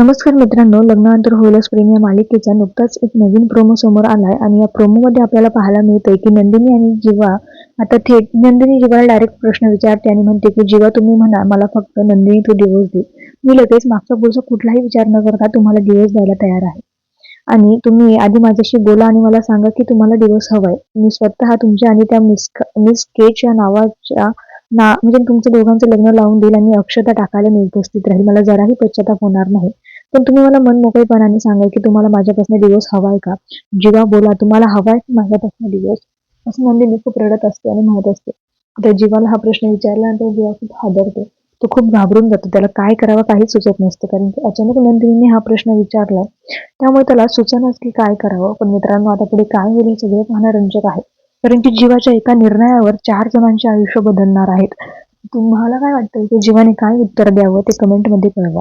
नमस्कार मित्रांनो लग्नानंतर होईलच प्रेम या मालिकेचा नुकताच एक नवीन प्रोमो समोर आलाय आणि या प्रोमो मध्ये आपल्याला पाहायला मिळतंय की नंदिनी आणि जीवा आता थेट नंदिनी जीवाला डायरेक्ट प्रश्न विचारते आणि म्हणते की जीवा तुम्ही म्हणा मला फक्त नंदिनी तू दिवस दे. मी लगेच मागचा पुढचा कुठलाही विचार न करता तुम्हाला दिवस द्यायला तयार आहे. आणि तुम्ही आधी माझ्याशी बोला आणि मला सांगा की तुम्हाला दिवस हवाय. मी स्वतः तुमच्या आणि त्या मिस मिस केच या नावाच्या ना म्हणजे तुमचं दोघांचं लग्न लावून देईल आणि अक्षता टाकायला मी उपस्थित राहील. मला जराही पश्चाताप होणार नाही. पण तुम्ही मला मन मोकळेपणाने सांगा की तुम्हाला माझ्यापासून दिवस हवाय का? जीवा बोला तुम्हाला हवाय माझ्यापासून दिवस असं म्हणजे नंदिनी खूप रडत असते आणि म्हणत असते. तर जीवाला हा प्रश्न विचारल्यानंतर जीवा खूप हादरतो. तो खूप घाबरून जातो. त्याला काय करावं काहीच सुचत नसतं. कारण की अचानक नंदिनीने हा प्रश्न विचारलाय. त्यामुळे त्याला सुचनाच की काय करावं? पण मित्रांनो आता पुढे काय होईल हे सगळं पाहणं रंजक आहे. कारण की जीवाच्या एका निर्णयावर चार जणांचे आयुष्य बदलणार आहेत. तुम्हाला काय वाटतं? की जीवाने काय उत्तर द्यावं? ते कमेंटमध्ये कळवा.